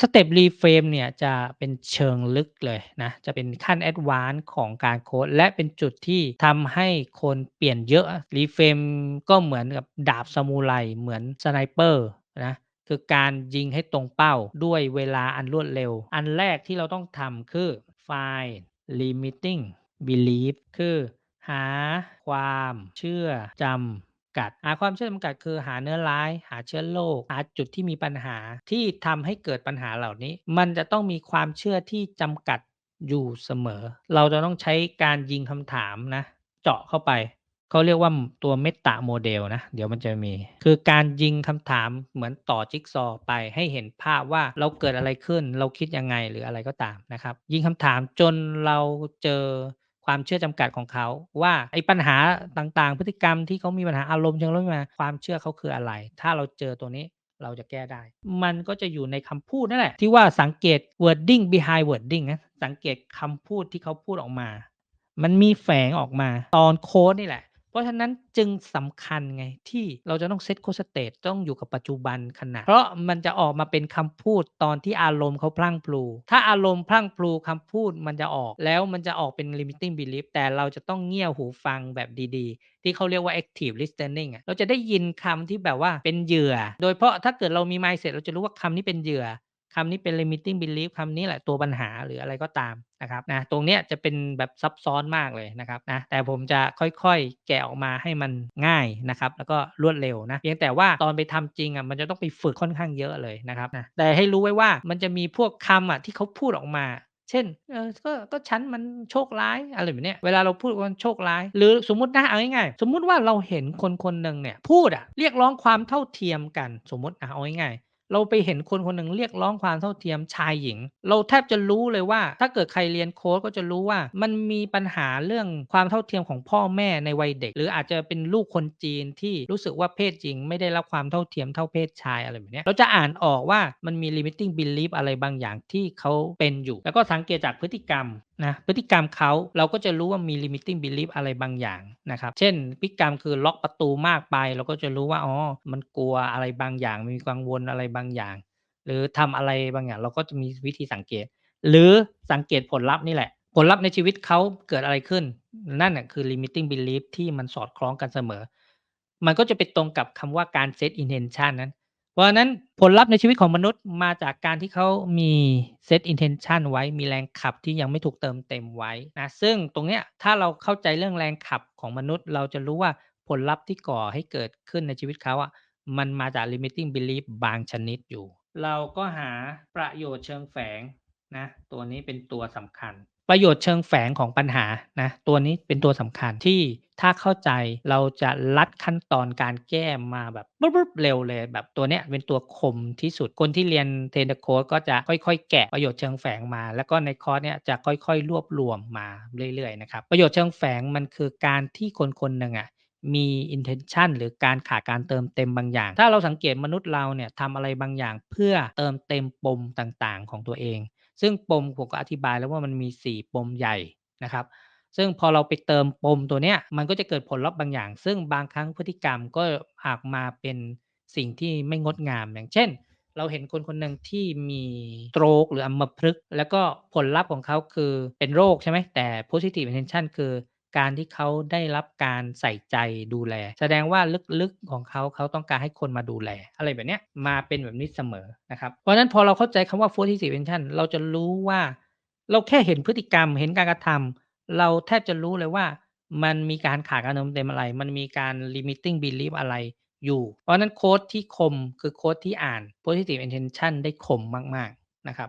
สเต็ป Reframe เนี่ยจะเป็นเชิงลึกเลยนะ จะเป็นขั้น Advance ของการโค้ดและเป็นจุดที่ทำให้คนเปลี่ยนเยอะ Reframe ก็เหมือนกับดาบซามูไรเหมือนสไนเปอร์นะคือการยิงให้ตรงเป้าด้วยเวลาอันรวดเร็ว อันแรกที่เราต้องทำคือ Find Limiting Belief คือหาความเชื่อจำ กัด หาความเชื่อจำกัดคือหาเนื้อร้าย หาเชื้อโรค หาจุดที่มีปัญหาที่ทำให้เกิดปัญหาเหล่านี้ มันจะต้องมีความเชื่อที่จำกัดอยู่เสมอ เราจะต้องใช้การยิงคำถามนะ เจาะเข้าไป เขาเรียกว่าตัว Meta Model นะ เดี๋ยวมันจะมี คือการยิงคำถามเหมือนต่อจิ๊กซอไปให้เห็นภาพว่าเราเกิดอะไรขึ้น เราคิดยังไงหรืออะไรก็ตามนะครับ ยิงคำถามจนเราเจอ ความเชื่อจำกัดของเขาว่าไอ้ปัญหาต่างๆ พฤติกรรมที่เขามีปัญหาอารมณ์เชิงลบมาความเชื่อเขาคืออะไร ถ้าเราเจอตัวนี้เราจะแก้ได้ มันก็จะอยู่ในคำพูดนั่นแหละ ที่ว่าสังเกต wording behind wording นะสังเกตคำพูดที่เขาพูดออกมา มันมีแฝงออกมา ตอนโคดนี่แหละ เพราะฉะนั้นจึงสำคัญไงที่เราจะต้องเซตโคสเตตต้องอยู่กับปัจจุบันขณะ เพราะมันจะออกมาเป็นคำพูดตอนที่อารมณ์เขาพลั่งพลู ถ้าอารมณ์พลั่งพลูคำพูดมันจะออก แล้วมันจะออกเป็น limiting belief แต่เราจะต้องเงี่ยหูฟังแบบดีๆ ที่เขาเรียกว่า active listening เราจะได้ยินคำที่แบบว่าเป็นเหยื่อ โดยเฉพาะถ้าเกิดเรามี mindset เราจะรู้ว่าคำนี้เป็นเหยื่อ คำนี้เป็น limiting belief คำนี้แหละตัวปัญหาหรืออะไรก็ตามนะครับนะตรงเนี้ยจะเป็นแบบซับซ้อนมากเลยนะครับนะแต่ผมจะค่อยๆ แกะออกมาให้มันง่ายนะครับแล้วก็รวดเร็วนะเพียงแต่ว่าตอนไปทำจริงอะมันจะต้องไปฝึกค่อนข้างเยอะเลยนะครับนะแต่ให้รู้ไว้ว่ามันจะมีพวกคำอะที่เขาพูดออกมา เช่นเออก็ก็ฉันมันโชคร้ายอะไรแบบเนี้ยเวลาเราพูดว่าโชคร้าย หรือสมมุตินะเอาง่ายๆสมมุติว่าเราเห็นคนคนหนึ่งเนี่ยพูดอะเรียกร้องความเท่าเทียมกันสมมุติอะเอาง่ายๆ เราไปเห็นคนคนหนึ่งเรียกร้องความเท่าเทียมชายหญิง เราแทบจะรู้เลยว่า ถ้าเกิดใครเรียนโค้ดก็จะรู้ว่า มันมีปัญหาเรื่องความเท่าเทียมของพ่อแม่ในวัยเด็ก หรืออาจจะเป็นลูกคนจีนที่รู้สึกว่าเพศหญิง ไม่ได้รับความเท่าเทียมเท่าเพศชายอะไรแบบนี้เราจะอ่านออกว่ามันมี limiting belief อะไรบางอย่างที่เขาเป็นอยู่ แล้วก็สังเกตจากพฤติกรรมนะพฤติกรรมเขาเราก็จะรู้ว่ามี limiting belief อะไรบางอย่างนะครับ เช่นพฤติกรรมคือล็อกประตูมากไป เราก็จะรู้ว่าอ๋อมันกลัวอะไรบางอย่าง มีกังวลอะไรบางอย่าง หรือทำอะไรบางอย่าง เราก็จะมีวิธีสังเกต หรือสังเกตผลลัพธ์นี่แหละ ผลลัพธ์ในชีวิตเขาเกิดอะไรขึ้น นั่นน่ะคือ limiting belief ที่มันสอดคล้องกันเสมอ มันก็จะไปตรงกับคำว่าการ set intention นั้น เพราะนั้นผลลัพธ์ในชีวิตของมนุษย์มาจากการที่เขามี set intention ไว้มีแรงขับที่ยังไม่ถูกเติมเต็มไว้นะซึ่งตรงเนี้ยถ้าเราเข้าใจเรื่องแรงขับของมนุษย์ เราจะรู้ว่าผลลัพธ์ที่ก่อให้เกิดขึ้นในชีวิตเขาอะมันมาจาก limiting belief บางชนิดอยู่ เราก็หาประโยชน์เชิงแฝงนะตัวนี้เป็นตัวสำคัญ ประโยชน์เชิงแฝงของปัญหานะตัวนี้เป็นตัวสำคัญที่ ถ้าเข้าใจเราจะลัดขั้นตอนการแก้มาแบบปุ๊บเร็วเลย แบบตัวเนี้ยเป็นตัวคมที่สุดคนที่เรียน Train the Code ก็จะค่อยๆ แกะประโยชน์เชิงแฝงมา แล้วก็ในคอร์สเนี้ยจะค่อยๆ รวบรวมมาเรื่อยๆนะครับประโยชน์เชิงแฝงมันคือการที่คนคนหนึ่งอะมี intention หรือการขาดการเติมเต็มบางอย่าง ถ้าเราสังเกตมนุษย์เราเนี่ยทำอะไรบางอย่างเพื่อเติมเต็มปมต่างๆ ของตัวเอง ซึ่งปมผมก็อธิบายแล้วว่ามันมี 4 ปมใหญ่นะครับ ซึ่งพอเราไปเติมปมตัวเนี้ยมันก็จะเกิดผลลัพธ์บางอย่าง ซึ่งบางครั้งพฤติกรรมก็ออกมาเป็นสิ่งที่ไม่งดงามอย่างเช่น เราเห็นคนคนหนึ่งที่มี stroke หรืออัมพฤกษ์แล้วก็ผลลัพธ์ของเขาคือเป็นโรคใช่ไหมแต่ positive intention คือการที่เขาได้รับการใส่ใจดูแล แสดงว่าลึกๆของเขาเขาต้องการให้คนมาดูแล อะไรแบบเนี้ยมาเป็นแบบนี้เสมอนะครับ เพราะฉะนั้นพอเราเข้าใจคำว่า positive intention เราจะรู้ว่า เราแค่เห็นพฤติกรรมเห็นการกระทำ เราแทบจะรู้เลยว่า มันมีการขาดการเติมเต็มอะไร มันมีการ limiting belief อะไรอยู่ เพราะนั้นโค้ดที่คมคือโค้ดที่อ่าน positive intention ได้คมมาก ๆ นะครับ